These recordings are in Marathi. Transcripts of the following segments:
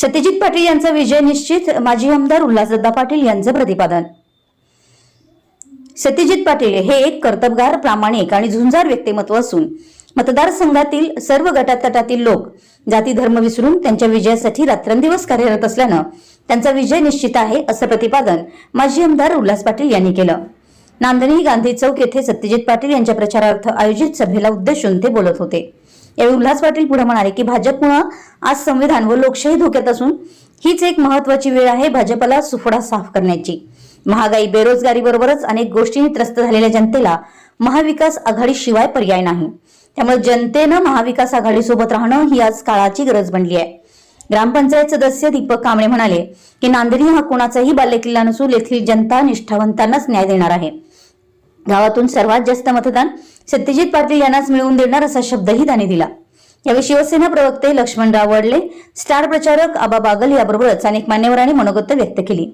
सत्यजित पाटील यांचा विजय निश्चित माजी आमदार उल्हासदत्ता पाटील यांचं प्रतिपादन. सत्यजित पाटील हे एक कर्तबगार प्रामाणिक आणि झुंजार व्यक्तिमत्व असून मतदारसंघातील सर्व गटातटातील लोक जाती धर्म विसरून त्यांच्या विजयासाठी रात्रंदिवस कार्यरत असल्यानं त्यांचा विजय निश्चित आहे असं प्रतिपादन माजी आमदार उल्हास पाटील यांनी केलं. नांदणी गांधी चौक येथे सत्यजित पाटील यांच्या प्रचारार्थ आयोजित सभेला उद्देशून ते बोलत होते. यावेळी उल्हास पाटील पुढे म्हणाले की भाजपमुळे आज संविधान व लोकशाही धोक्यात असून हीच एक महत्वाची वेळ आहे भाजपला सुफडा साफ करण्याची. महागाई बेरोजगारी बरोबरच अनेक गोष्टींनी त्रस्त झालेल्या जनतेला महाविकास आघाडी शिवाय पर्याय नाही. त्यामुळे जनतेनं महाविकास आघाडी सोबत राहणं ही आज काळाची गरज बनली आहे. ग्रामपंचायत सदस्य दीपक कांबळे म्हणाले की नांदणी हा कोणाचाही बाल्यकिल्ला नसून येथील जनता निष्ठावंतांनाच न्याय देणार आहे. गावातून सर्वात जास्त मतदान सत्यजित पाटील यांनाच मिळवून देणार असा शब्दही त्यांनी दिला. यावेळी शिवसेना प्रवक्ते लक्ष्मणराव वडले स्टार प्रचारक आबा बागल याबरोबरच अनेक मान्यवरांनी मनोगत व्यक्त केली.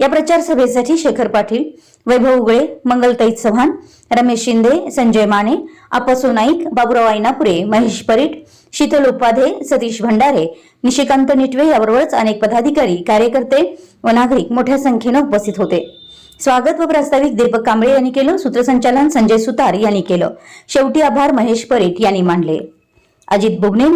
या प्रचार सभेसाठी शेखर पाटील वैभव उगळे मंगलताई चव्हाण रमेश शिंदे संजय माने आपसो नाईक बाबुराव आयनापुरे महेश परीट शीतल उपाधे सतीश भंडारे निशिकांत निटवे याबरोबरच अनेक पदाधिकारी कार्यकर्ते व नागरिक मोठ्या संख्येनं उपस्थित होते. स्वागत व प्रास्ताविक दीपक कांबळे यांनी केलं सूत्रसंचालन संजय सुतार यांनी केलं. शेवटी आभार महेश परीट यांनी मांडले अजित बुगणे